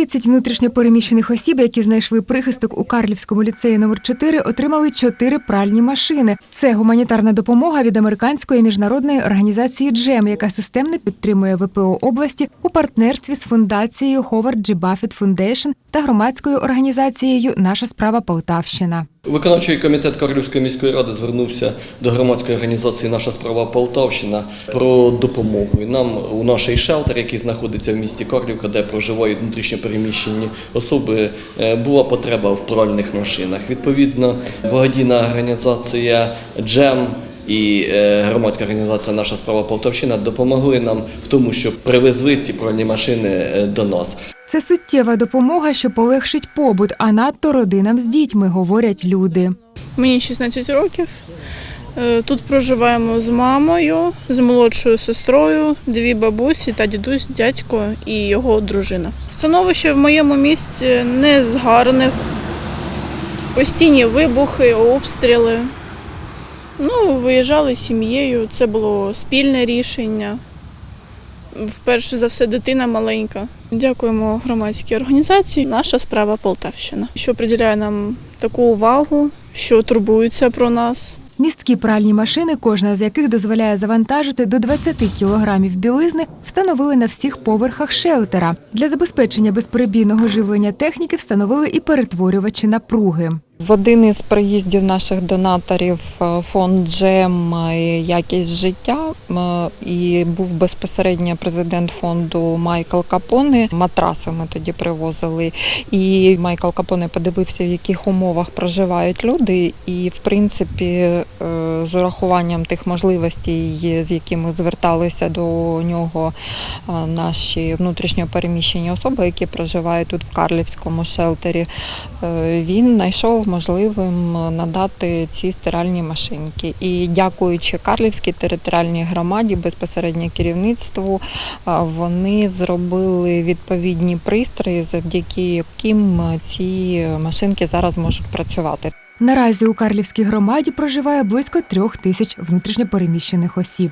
30 внутрішньопереміщених осіб, які знайшли прихисток у Карлівському ліцеї номер 4 отримали 4 пральні машини. Це гуманітарна допомога від американської міжнародної організації Джем, яка системно підтримує ВПО області у партнерстві з фундацією Ховард Джі Баффет Foundation та громадською організацією Наша справа Полтавщина. Виконавчий комітет Карлівської міської ради звернувся до громадської організації Наша справа Полтавщина про допомогу. Нам у нашій шелтер, який знаходиться в місті Карлівка, де проживають внутрішньопереміщені особи, е, була потреба в пральних машинах. Відповідно, благодійна організація Джем. І е, громадська організація Наша справа Полтавщина допомогли нам в тому, щоб привезли ці пральні машини е, до нас. Це суттєва допомога, що полегшить побут, а надто родинам з дітьми, говорять люди. Мені 16 років. Е, Тут проживаємо з мамою, з молодшою сестрою, дві бабусі та дідусь, дядько і його дружина. Становище в моєму місті не з гарних. Постійні вибухи, обстріли. Ну, виїжджали з сім'єю, це було спільне рішення. Вперше за все дитина маленька. Дякуємо громадській організації. Наша справа Полтавщина, що приділяє нам таку увагу, що турбуються про нас. Місткі пральні машини, кожна з яких дозволяє завантажити до 20 кілограмів білизни, встановили на всіх поверхах шелтера. Для забезпечення безперебійного живлення техніки встановили і перетворювачі напруги. В один із приїздів наших донаторів е, фонд Джем якість життя і був безпосередньо президент фонду Майкл Капоне. Матраси ми тоді привозили. І Майкл Капоне подивився, в яких умовах проживають люди, і в принципі е, з урахуванням тих можливостей, з якими зверталися до нього е, наші внутрішньо переміщені особи, які проживають тут в Карлівському шелтері. Він знайшов можливим надати ці стиральні машинки. І дякуючи Карлівській територіальній громаді, безпосередньо керівництву, е, вони зробили відповідні пристрої, завдяки яким ці машинки зараз можуть працювати. Наразі у Карлівській громаді проживає близько трьох тисяч внутрішньопереміщених осіб.